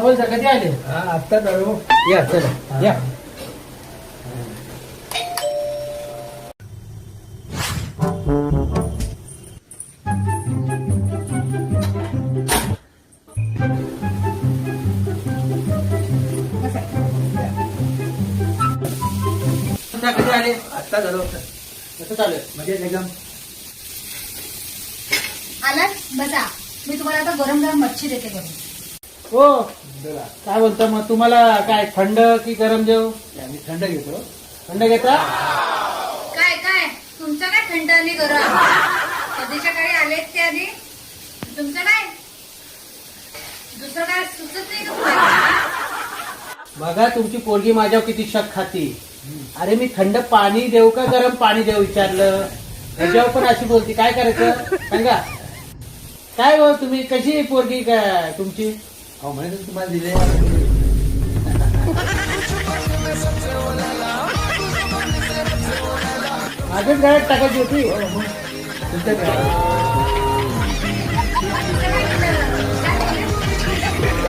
बोल सर कधी आले? हा आत्ता जाऊ या चला या. सर, कधी आले? आत्ता झालो कसं चालू आहे? म्हणजे एकदम? आलात बसा. मी तुम्हाला आता गरम गरम मच्छी देते करून हो. बोला काय बोलता मग? तुम्हाला काय थंड की गरम देऊ आम्ही थंड घेतो. थंड घेता? काय काय? तुमचं काय थंड आणि गरम? कधीच्या काळी आलेत ते आधी? तुमचं काय? दुसरं काय सुचत नाही का तुम्हाला? बघा तुमची पोरगी माझ्यावर किती शक खाती. अरे मी थंड पाणी देऊ का गरम पाणी देऊ विचारलं. ह्याच्यावर पण अशी बोलती. काय करायचं? सांगा. काय हो तुम्ही? कशी पोरगी काय तुमची? अहो म्हणजे तुम्हाला दिले माझ्याच गळ्यात टाकायची होती. तुमच्या